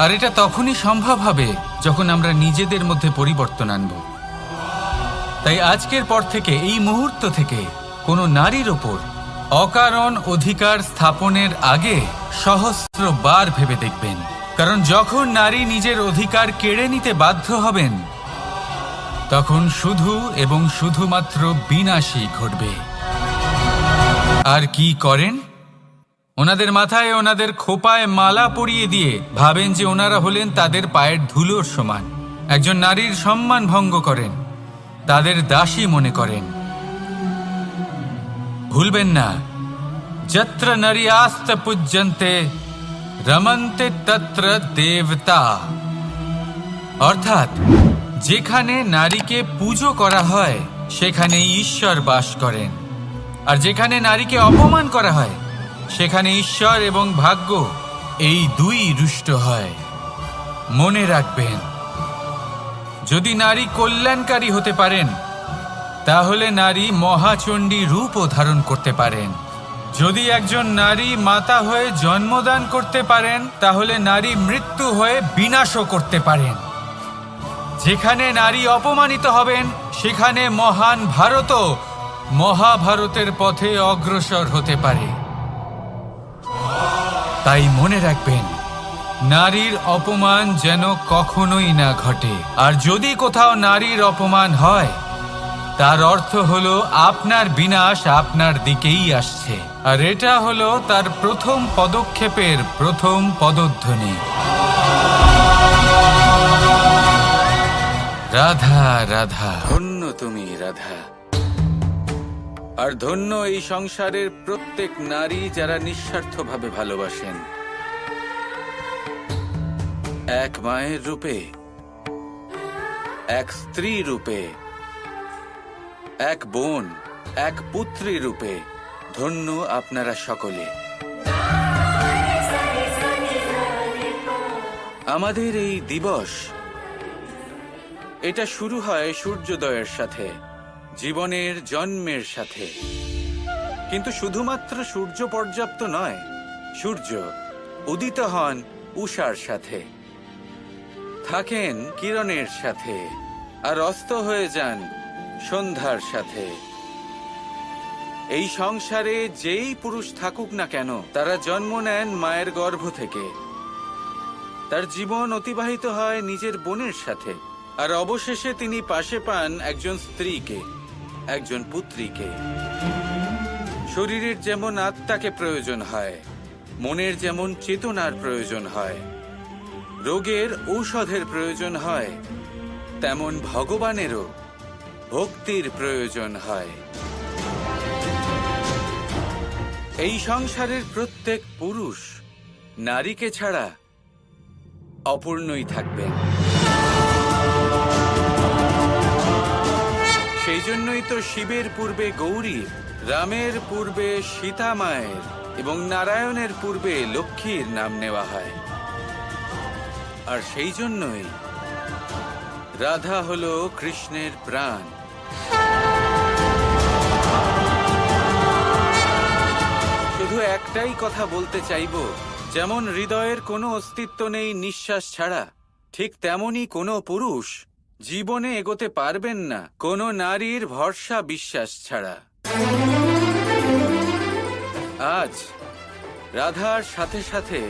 আর এটা তখনই সম্ভব হবে যখন আমরা নিজেদের মধ্যে পরিবর্তন আনব। তাই আজকের পর থেকে এই মুহূর্ত থেকে কোনো নারীর ওপর অকারণ অধিকার স্থাপনের আগে সহস্র বার ভেবে দেখবেন। কারণ যখন নারী নিজের অধিকার কেড়ে নিতে বাধ্য হবেন, তখন শুধু এবং শুধুমাত্র বিনাশই ঘটবে। আর কি করেন? ওনাদের মাথায় ওনাদের খোপায় মালা পরিয়ে দিয়ে ভাবেন যে ওনারা হলেন তাদের পায়ের ধুলোর সমান। একজন নারীর সম্মান ভঙ্গ করেন, তাদের দাসী মনে করেন। ভুলবেন না, যত্র নারী আস্ত পূজ্যন্তে, রমন্তে তত্র দেবতা। অর্থাৎ, যেখানে নারীকে পুজো করা হয় সেখানে ঈশ্বর বাস করেন। আর যেখানে নারীকে অপমান করা হয় সেখানে ঈশ্বর এবং ভাগ্য এই দুই রুষ্ট হয়। মনে রাখবেন, যদি নারী কল্যাণকারী হতে পারেন, তাহলে নারী মহাচণ্ডী রূপও ধারণ করতে পারেন। যদি একজন নারী মাতা হয়ে জন্মদান করতে পারেন, তাহলে নারী মৃত্যু হয়ে বিনাশও করতে পারেন। যেখানে নারী অপমানিত হবেন, সেখানে মহান ভারতও মহাভারতের পথে অগ্রসর হতে পারে। তাই মনে রাখবেন, নারীর অপমান যেন কখনোই না ঘটে। আর যদি কোথাও নারীর অপমান হয়, তার অর্থ হলো আপনার বিনাশ আপনার দিকেই আসছে। আর এটা হলো তার প্রথম পদক্ষেপের প্রথম পদধ্বনি। রাধা রাধা। ধন্য তুমি, রাধা। আর ধন্য এই সংসারের প্রত্যেক নারী যারা নিঃস্বার্থভাবে ভালোবাসেন। এক মায়ের রূপে, এক স্ত্রী রূপে, এক বোন, এক পুত্রী রূপে, ধন্য আপনারা সকলে। আমাদের এই দিবস, এটা শুরু হয় সূর্যোদয়ের সাথে। জীবনের জন্মের সাথে। কিন্তু শুধুমাত্র সূর্য পর্যাপ্ত নয়, সূর্য উদিত হন উষার সাথে। থাকেন কিরণের সাথে আর অস্ত হয়ে যান সন্ধ্যার সাথে। এই সংসারে যেই পুরুষ থাকুক না কেন, তারা জন্ম নেন মায়ের গর্ভ থেকে। তার জীবন অতিবাহিত হয় নিজের বোনের সাথে, আর অবশেষে তিনি পাশে পান একজন স্ত্রীকে। একজন পুত্রীকে। শরীরের যেমন আত্মাকে প্রয়োজন হয়, মনের যেমন চেতনার প্রয়োজন হয়, রোগের ঔষধের প্রয়োজন হয়, তেমন ভগবানেরও ভক্তির প্রয়োজন হয়। এই সংসারের প্রত্যেক পুরুষ নারীকে ছাড়া অপূর্ণই থাকবেন। এজন্যই তো শিবের পূর্বে গৌরী, রামের পূর্বে সীতা মায়ের এবং নারায়ণের পূর্বে লক্ষ্মীর নাম নেওয়া হয়। আর সেই জন্যই রাধা হল কৃষ্ণের প্রাণ। শুধু একটাই কথা বলতে চাইব, যেমন হৃদয়ের কোনো অস্তিত্ব নেই নিঃশ্বাস ছাড়া, ঠিক তেমনই কোনো পুরুষ জীবনে এগোতে পারবেন না। কোনো নারীর ভরসা বিশ্বাস ছাড়া। আজ রাধার সাথে সাথে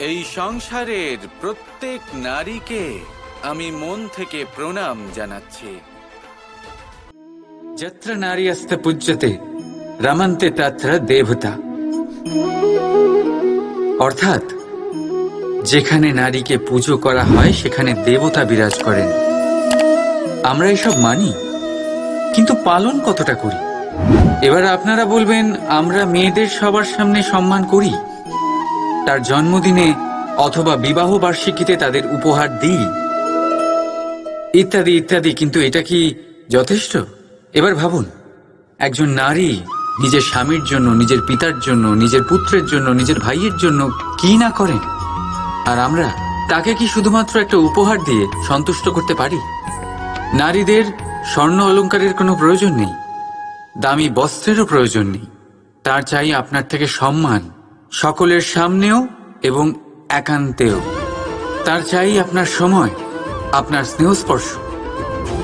এই সংসারের প্রত্যেক নারীকে আমি মন থেকে প্রণাম জানাচ্ছি। যত্র নারী অস্ত পূজ্যতে, রমন্তে তত্র দেবতা। অর্থাৎ যেখানে নারীকে পুজো করা হয়, সেখানে দেবতা বিরাজ করেন। আমরা এসব মানি, কিন্তু পালন কতটা করি? এবার আপনারা বলবেন, আমরা মেয়েদের সবার সামনে সম্মান করি? তার জন্মদিনে অথবা বিবাহ বার্ষিকীতে তাদের উপহার দিই। ইত্যাদি ইত্যাদি, কিন্তু এটা কি যথেষ্ট? এবার ভাবুন, একজন নারী নিজের স্বামীর জন্য, নিজের পিতার জন্য, নিজের পুত্রের জন্য, নিজের ভাইয়ের জন্য কি না করেন? আর আমরা তাকে কি শুধুমাত্র একটা উপহার দিয়ে সন্তুষ্ট করতে পারি? নারীদের স্বর্ণ অলংকারের কোনো প্রয়োজন নেই। দামি বস্ত্রেরও প্রয়োজন নেই। তার চাই আপনার থেকে সম্মান, সকলের সামনেও এবং একান্তেও। তার চাই আপনার সময়, আপনার স্নেহস্পর্শ।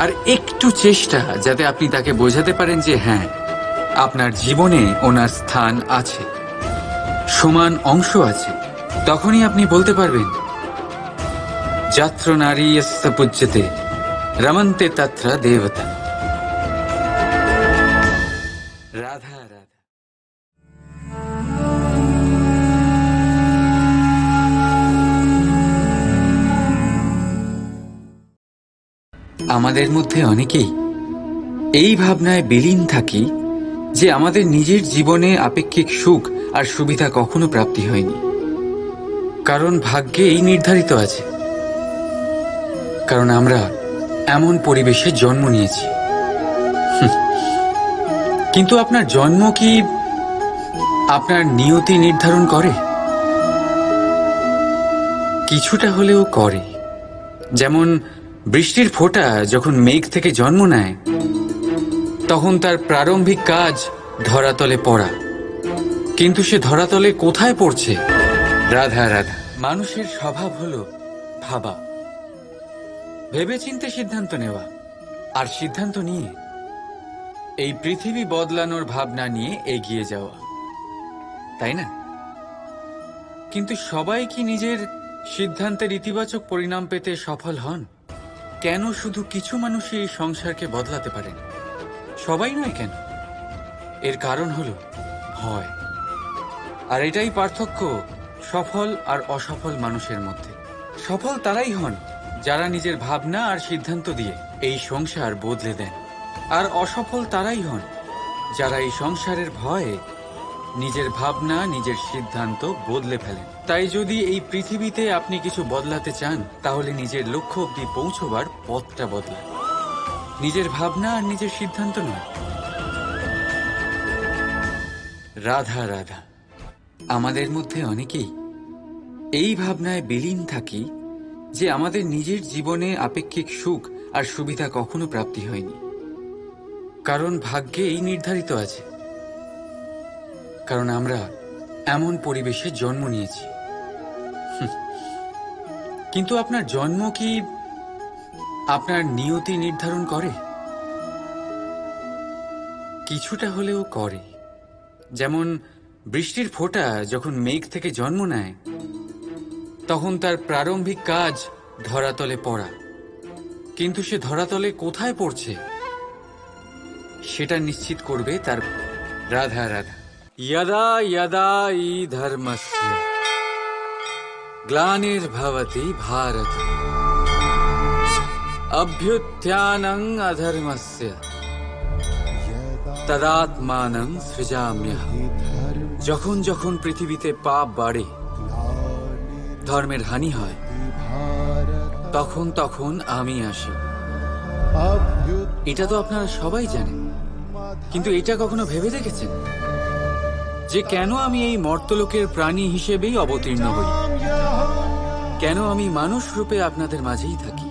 আর একটু চেষ্টা যাতে আপনি তাকে বোঝাতে পারেন যে হ্যাঁ আপনার জীবনে ওনার স্থান আছে, সমান অংশ আছে। তখনই আপনি বলতে পারবেন, যাত্র নারী পূজ্যতে, রমন্তে তত্র দেবতা। আমাদের মধ্যে অনেকেই এই ভাবনায় বিলীন থাকি যে আমাদের নিজের জীবনে আপেক্ষিক সুখ আর সুবিধা কখনো প্রাপ্তি হয়নি। কারণ ভাগ্যে এই নির্ধারিত আছে। কারণ আমরা এমন পরিবেশে জন্ম নিয়েছি। কিন্তু আপনার জন্ম কি আপনার নিয়তি নির্ধারণ করে? কিছুটা হলেও করে। যেমন বৃষ্টির ফোঁটা যখন মেঘ থেকে জন্ম নেয়, তখন তার প্রারম্ভিক কাজ ধরাতলে পড়া। কিন্তু সে ধরাতলে কোথায় পড়ছে? রাধা রাধা। মানুষের স্বভাব হলো ভাবা। ভেবেচিন্তে সিদ্ধান্ত নেওয়া আর সিদ্ধান্ত নিয়ে। এই পৃথিবী বদলানোর ভাবনা নিয়ে এগিয়ে যাওয়া। তাই না? কিন্তু সবাই কি নিজের সিদ্ধান্তের ইতিবাচক পরিণাম পেতে সফল হন? কেন শুধু কিছু মানুষই এই সংসারকে বদলাতে পারেন? সবাই নয় কেন? এর কারণ হল ভয়। আর এটাই পার্থক্য সফল আর অসফল মানুষের মধ্যে। সফল তারাই হন যারা নিজের ভাবনা আর সিদ্ধান্ত দিয়ে এই সংসার বদলে দেন। আর অসফল তারাই হন যারা এই সংসারের ভয়ে নিজের ভাবনা, নিজের সিদ্ধান্ত বদলে ফেলেন। তাই যদি এই পৃথিবীতে আপনি কিছু বদলাতে চান, তাহলে নিজের লক্ষ্য অব্দি পৌঁছবার পথটা বদলান। নিজের ভাবনা আর নিজের সিদ্ধান্ত নয়। রাধা রাধা, আমাদের মধ্যে অনেকেই এই ভাবনায় বিলীন থাকি যে আমাদের নিজের জীবনে আপেক্ষিক সুখ আর সুবিধা কখনো প্রাপ্তি হয়নি। কারণ ভাগ্যে এই নির্ধারিত আছে। কারণ আমরা এমন পরিবেশে জন্ম নিয়েছি। কিন্তু আপনার জন্ম কি আপনার নিয়তি নির্ধারণ করে? কিছুটা হলেও করে। যেমন বৃষ্টির ফোঁটা যখন মেঘ থেকে জন্ম নেয় তখন তার প্রারম্ভিক কাজ ধরাতলে পড়া। কিন্তু সে ধরাতলে কোথায় পড়ছে? সেটা নিশ্চিত করবে তার রাধা রাধা। ইয়াদা ইয়াদা ই ধর্ম গ্লানির ভবতি ভারত। অভ্যুত্থানং অধর্মস্য। তদাত্মানং সৃজাম্য যখন যখন পৃথিবীতে পাপ বাড়ে ধর্মের হানি হয়, তখন তখন আমি আসি। এটা তো আপনারা সবাই জানেন। কিন্তু এটা কখনো ভেবে দেখেছেন? যে কেন আমি এই মর্তলোকের প্রাণী হিসেবেই অবতীর্ণ হই? কেন আমি মানুষ রূপে আপনাদের মাঝেই থাকি?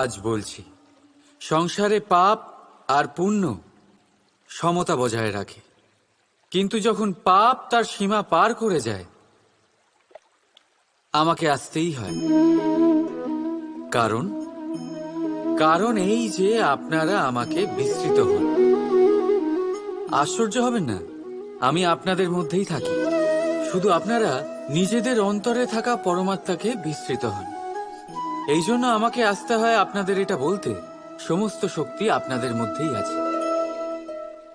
আজ বলছি, সংসারে পাপ আর পুণ্য সমতা বজায় রাখে। কিন্তু যখন পাপ তার সীমা পার করে যায়, আমাকে আসতেই হয়। কারণ কারণ এই যে আপনারা আমাকে বিস্তৃত হন। আশ্চর্য হবেন না, আমি আপনাদের মধ্যেই থাকি। শুধু আপনারা নিজেদের অন্তরে থাকা পরমাত্মাকে বিস্তৃত হন। এই জন্য আমাকে আসতে হয় আপনাদের এটা বলতে, সমস্ত শক্তি আপনাদের মধ্যেই আছে।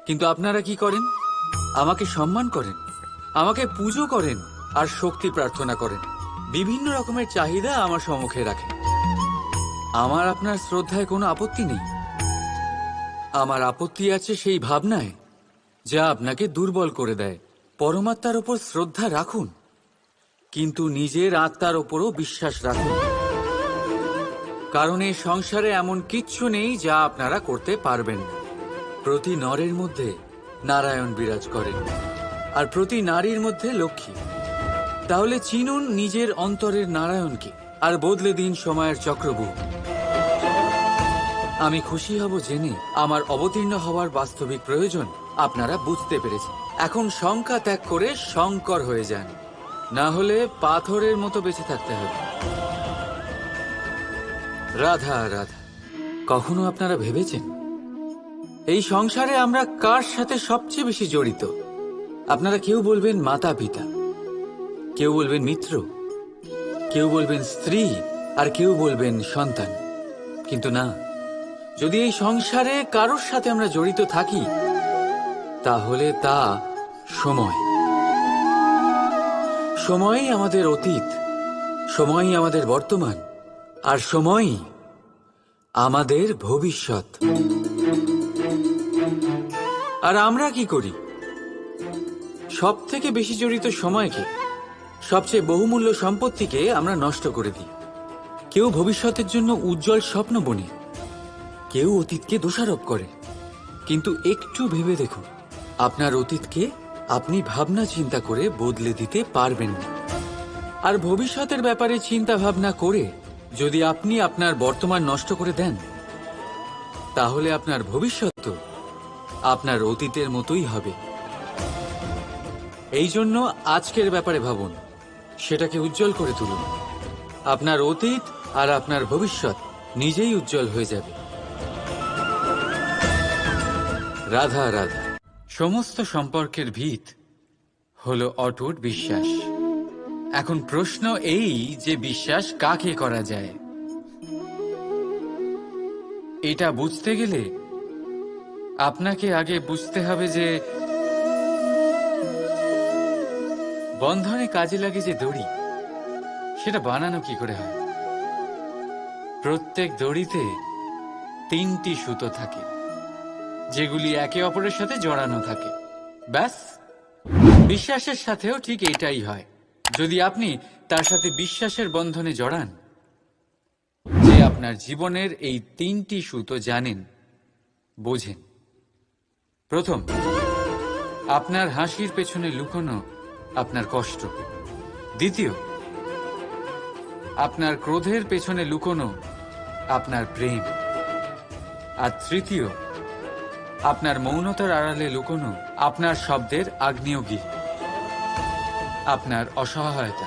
কিন্তু আপনারা কি করেন? আমাকে সম্মান করেন, আমাকে পুজো করেন আর শক্তি প্রার্থনা করেন। বিভিন্ন রকমের চাহিদা আমার সম্মুখে রাখেন। আমার আপনার শ্রদ্ধায় কোনো আপত্তি নেই। আমার আপত্তি আছে সেই ভাবনায় যা আপনাকে দুর্বল করে দেয়। পরমাত্মার ওপর শ্রদ্ধা রাখুন, কিন্তু নিজের আত্মার ওপরও বিশ্বাস রাখুন। কারণ এই সংসারে এমন কিচ্ছু নেই যা আপনারা করতে পারবেন প্রতি নরের মধ্যে নারায়ণ বিরাজ করেন। আর প্রতি নারীর মধ্যে লক্ষ্মী। তাহলে চিনুন নিজের অন্তরের নারায়ণকে, আর বদলে দিন সময়ের চক্রবুহ আমি খুশি হব জেনে আমার অবতীর্ণ হওয়ার বাস্তবিক প্রয়োজন আপনারা বুঝতে পেরেছেন। এখন শঙ্কা ত্যাগ করে শঙ্কর হয়ে যান। না হলে পাথরের মতো বেঁচে থাকতে হবে। রাধা রাধা, কখনো আপনারা ভেবেছেন এই সংসারে আমরা কার সাথে সবচেয়ে বেশি জড়িত? আপনারা কেউ বলবেন মাতা পিতা, কেউ বলবেন মিত্র, কেউ বলবেন স্ত্রী, আর কেউ বলবেন সন্তান। কিন্তু না, যদি এই সংসারে কারোর সাথে আমরা জড়িত থাকি, তাহলে তা সময়। সময়ই আমাদের অতীত, সময়ই আমাদের বর্তমান, আর সময়ই আমাদের ভবিষ্যৎ। আর আমরা কি করি? সব থেকে বেশি জড়িত সময়কে সবচেয়ে বহুমূল্য সম্পত্তিকে আমরা নষ্ট করে দিই। কেউ ভবিষ্যতের জন্য উজ্জ্বল স্বপ্ন বনে। কেউ অতীতকে দোষারোপ করে। কিন্তু একটু ভেবে দেখুন, আপনার অতীতকে আপনি ভাবনা চিন্তা করে বদলে দিতে পারবেন না। আর ভবিষ্যতের ব্যাপারে চিন্তা ভাবনা করে যদি আপনি আপনার বর্তমান নষ্ট করে দেন, তাহলে আপনার ভবিষ্যৎ তো আপনার অতীতের মতোই হবে। এই জন্য আজকের ব্যাপারে ভাবুন। সেটাকে উজ্জ্বল করে তুলুন। আপনার অতীত আর আপনার ভবিষ্যৎ নিজেই উজ্জ্বল হয়ে যাবে। রাধা রাধা। সমস্ত সম্পর্কের ভিত হলো অটুট বিশ্বাস। এখন প্রশ্ন এই যে বিশ্বাস কাকে করা যায়? এটা বুঝতে গেলে আপনাকে আগে বুঝতে হবে যে বন্ধনে কাজে লাগে যে দড়ি, সেটা বানানো কি করে হয়? প্রত্যেক দড়িতে তিনটি সুতো থাকে, যেগুলি একে অপরের সাথে জড়ানো থাকে। ব্যাস, বিশ্বাসের সাথেও ঠিক এটাই হয়। যদি আপনি তার সাথে বিশ্বাসের বন্ধনে জড়ান, যে আপনার জীবনের এই তিনটি সুতো জানেন, বোঝেন। প্রথম, আপনার হাসির পেছনে লুকোনো আপনার কষ্ট। দ্বিতীয়, আপনার ক্রোধের পেছনে লুকোনো আপনার প্রেম। আর তৃতীয়, আপনার মৌনতার আড়ালে লুকোনো আপনার শব্দের আগ্নেয়গিরি। আপনার অসহায়তা।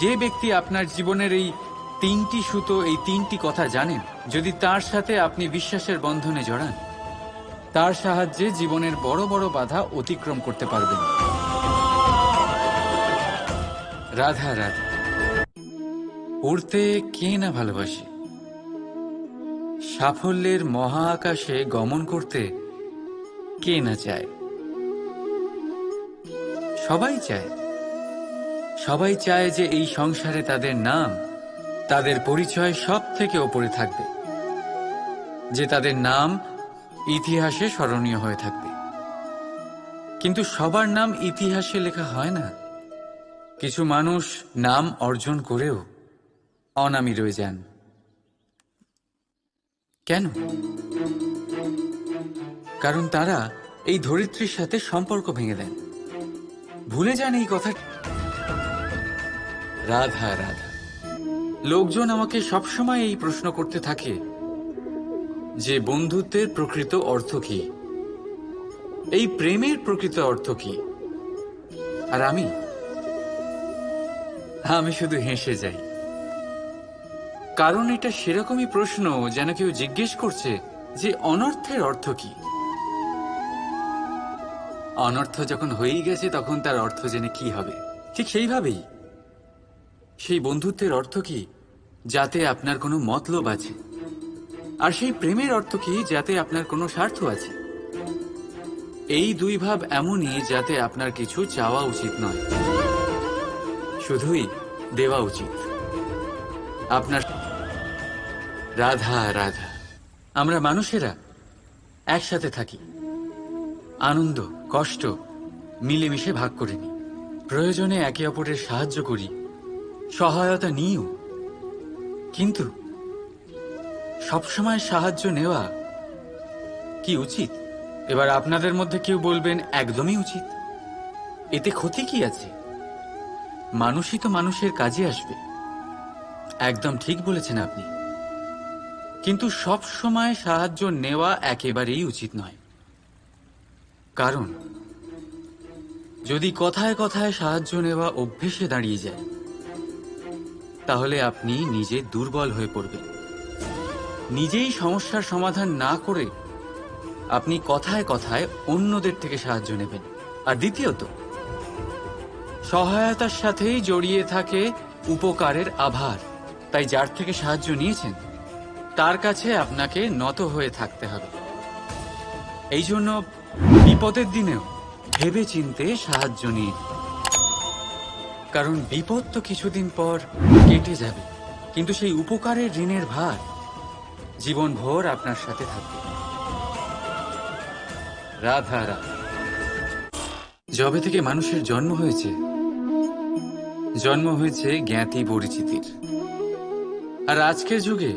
যে ব্যক্তি আপনার জীবনের এই তিনটি সুতো, এই তিনটি কথা জানেন, যদি তার সাথে আপনি বিশ্বাসের বন্ধনে জড়ান তার সাহায্যে জীবনের বড় বড় বাধা অতিক্রম করতে পারবেন। রাধা রাধা। উড়তে কে না ভালোবাসে? সাফল্যের মহা আকাশে গমন করতে কে না চায়? সবাই চায়। সবাই চায় যে এই সংসারে তাদের নাম, তাদের পরিচয় সব থেকে ওপরে থাকবে। যে তাদের নাম ইতিহাসে স্মরণীয় হয়ে থাকবে। কিন্তু সবার নাম ইতিহাসে লেখা হয় না। কিছু মানুষ নাম অর্জন করেও অনামী রয়ে যান। কেন? কারণ তারা এই ধরিত্রীর সাথে সম্পর্ক ভেঙে দেন। ভুলে যান এই কথা। রাধা রাধা, লোকজন আমাকে সবসময় এই প্রশ্ন করতে থাকে যে বন্ধুত্বের প্রকৃত অর্থ কি? এই প্রেমের প্রকৃত অর্থ কি? আর আমি? আমি শুধু হেসে যাই। কারণ এটা সেরকমই প্রশ্ন যেন কেউ জিজ্ঞেস করছে যে অনর্থের অর্থ কি? অনর্থ যখন হয়েই গেছে তখন তার অর্থ জেনে কি হবে? ঠিক সেইভাবেই। সেই বন্ধুত্বের অর্থ কি? যাতে আপনার কোনো মতলব আছে। আর সেই প্রেমের অর্থ কি যাতে আপনার কোনো স্বার্থ আছে? এই দুই ভাব এমনই যাতে আপনার কিছু চাওয়া উচিত নয়। শুধুই দেওয়া উচিত। আপনার রাধা রাধা। আমরা মানুষেরা একসাথে থাকি। আনন্দ, কষ্ট মিলেমিশে ভাগ করে নিই। প্রয়োজনে একে অপরের সাহায্য করি। সহায়তা নিও কিন্তু সবসময় সাহায্য নেওয়া কি উচিত? এবার আপনাদের মধ্যে কেউ বলবেন, একদমই উচিত। এতে ক্ষতি কি আছে? মানুষই তো মানুষের কাজে আসবে। একদম ঠিক বলেছেন আপনি। কিন্তু সব সময় সাহায্য নেওয়া একেবারেই উচিত নয়। কারণ, যদি কথায় কথায় সাহায্য নেওয়া অভ্যেসে দাঁড়িয়ে যায়, তাহলে আপনি নিজে দুর্বল হয়ে পড়বেন। নিজেই সমস্যার সমাধান না করে আপনি কথায় কথায় অন্যদের থেকে সাহায্য নেবেন। আর দ্বিতীয়ত, সহায়তার সাথেই জড়িয়ে থাকে উপকারের আভার। তাই যার থেকে সাহায্য নিয়েছেন, তার কাছে আপনাকে নত হয়ে থাকতে হবে। এই জন্য বিপদের দিনেও ভেবে চিনতে সাহায্য নিন। কারণ বিপদ তো কিছুদিন পর কেটে যাবে, কিন্তু সেই উপকারের ঋণের ভার জীবনভর আপনার সাথে থাকবে। রাধা রাধা। যবে থেকে মানুষের জন্ম হয়েছে জন্ম হয়েছে জ্ঞাতি পরিচিতির। আর আজকের যুগে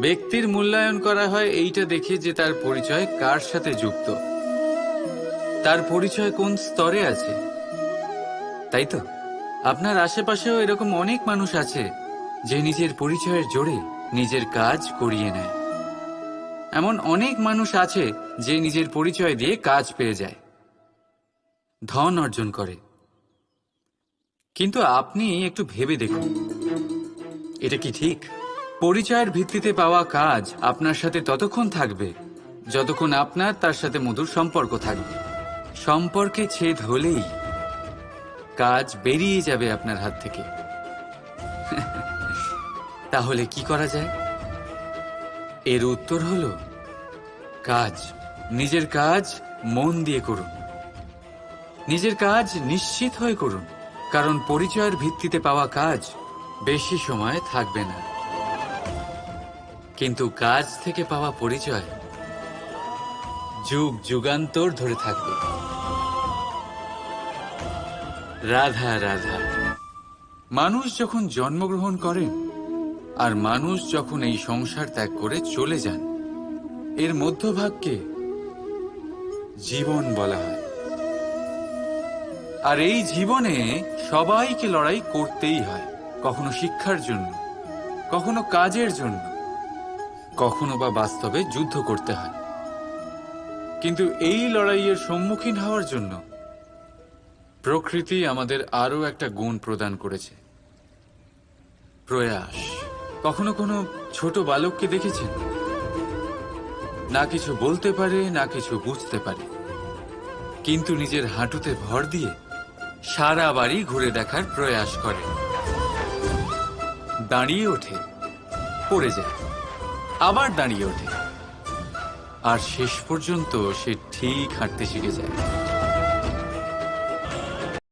ব্যক্তির মূল্যায়ন করা হয় এইটা দেখে যে তার পরিচয় কার সাথে যুক্ত। তার পরিচয় কোন স্তরে আছে? তাই তো? আপনার আশেপাশেও এরকম অনেক মানুষ আছে যে নিজের পরিচয়ের জোরে নিজের কাজ করিয়ে নেয়। এমন অনেক মানুষ আছে যে নিজের পরিচয় দিয়ে কাজ পেয়ে যায়। ধন অর্জন করে। কিন্তু আপনি একটু ভেবে দেখুন। এটা কি ঠিক? পরিচয়ের ভিত্তিতে পাওয়া কাজ আপনার সাথে ততক্ষণ থাকবে যতক্ষণ আপনার তার সাথে মধুর সম্পর্ক থাকবে। সম্পর্কে ছেদ হলেই কাজ বেরিয়ে যাবে আপনার হাত থেকে। তাহলে কি করা যায়? এর উত্তর হল, কাজ। নিজের কাজ মন দিয়ে করুন। নিজের কাজ নিশ্চিত হয়ে করুন, কারণ পরিচয়ের ভিত্তিতে পাওয়া কাজ বেশি সময় থাকবে না। কিন্তু কাজ থেকে পাওয়া পরিচয় যুগ যুগান্তর ধরে থাকবে। রাধা রাধা। মানুষ যখন জন্মগ্রহণ করেন আর মানুষ যখন এই সংসার ত্যাগ করে চলে যান, এর মধ্যভাগকে জীবন বলা হয়। আর এই জীবনে সবাইকে লড়াই করতেই হয়, কখনো শিক্ষার জন্য, কখনো কাজের জন্য, কখনো বা বাস্তবে যুদ্ধ করতে হয়। কিন্তু এই লড়াইয়ের সম্মুখীন হওয়ার জন্য প্রকৃতি আমাদের আরও একটা গুণ প্রদান করেছে, প্রয়াস। কখনো কোনো ছোট বালককে দেখেছেন? না কিছু বলতে পারে, না কিছু বুঝতে পারে। কিন্তু নিজের হাঁটুতে ভর দিয়ে সারা বাড়ি ঘুরে দেখার প্রয়াস করে। দাঁড়িয়ে ওঠে, পড়ে যায়, আবার দাঁড়িয়ে ওঠে। আর শেষ পর্যন্ত সে ঠিক হাঁটতে শিখে যায়।